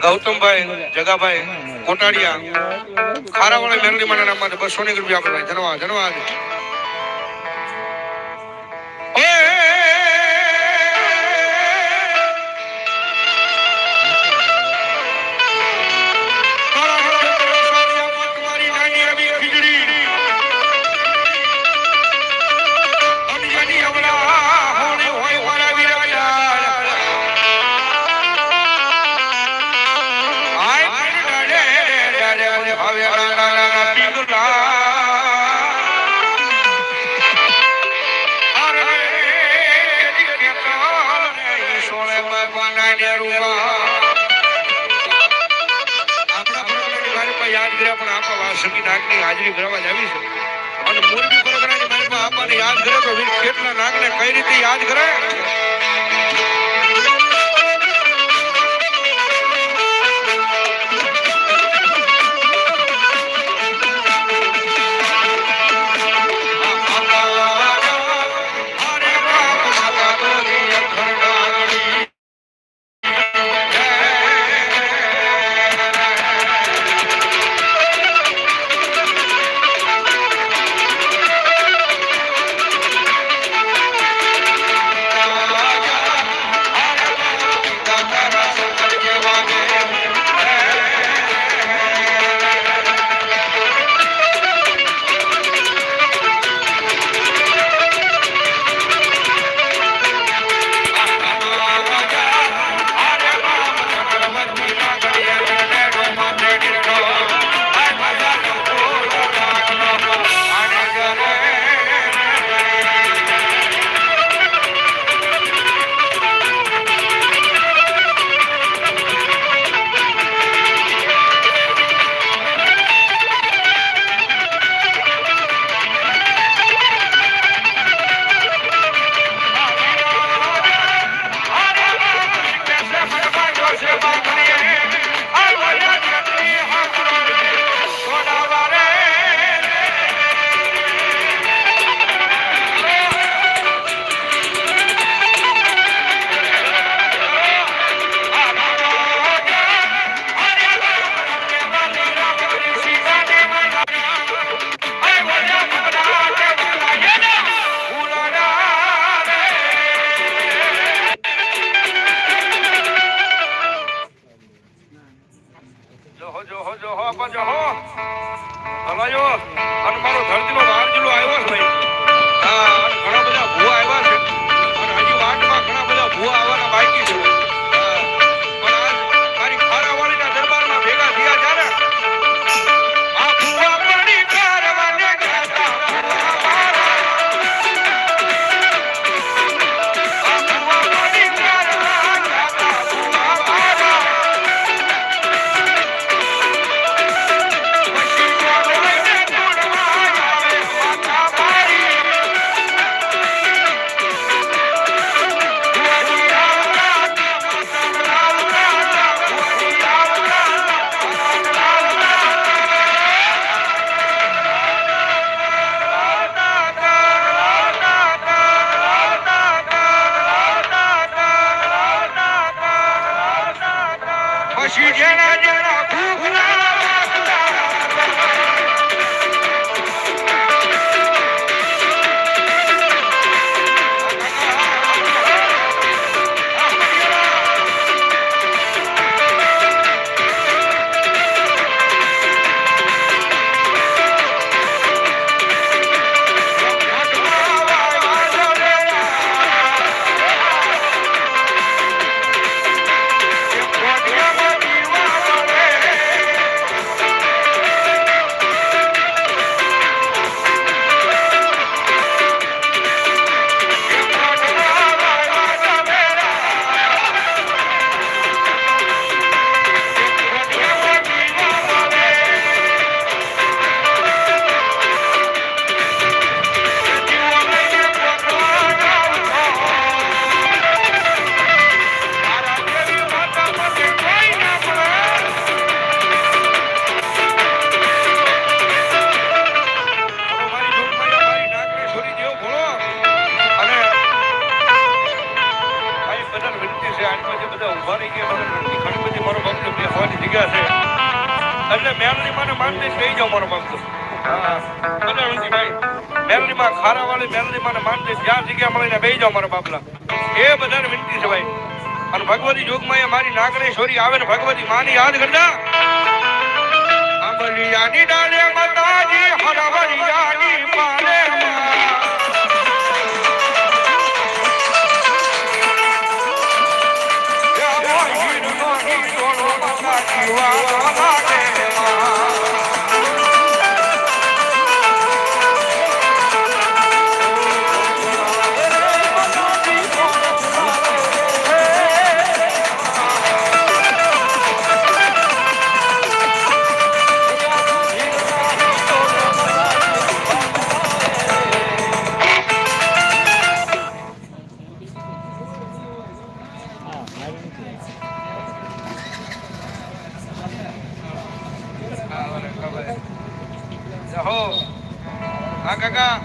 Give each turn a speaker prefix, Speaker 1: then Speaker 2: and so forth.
Speaker 1: ગૌતમભાઈ જગાભાઈ કોટાડિયા ખારાવાળા મેરડી માટે બસો ની રૂપિયા આપણે જનવા જનવા સખી નાગની હાજરી ભરવા જ આવી છે. અને મોરબી પરગણાની મહેલમાં આપણને યાદ કરે તો કેટલા નાગને કઈ રીતે યાદ કરે હો હલાયો અને ધરતીનો બહાર જેટલો આવ્યો છે ભાઈ હા મળીને બેસી જાઓ મારા બાપલા. એ બધાને વિનંતી ભાઈ. અને ભગવતી જોગમાં એ મારી નાગરેશ્વરી આવે ને ભગવતી માની યાદ કરતા. અમલિયાની ડાલે માતાજી, હરવરિયાની મારે મા હીરોનો માતાજી
Speaker 2: હા,
Speaker 1: બરાબર, હા કાકા.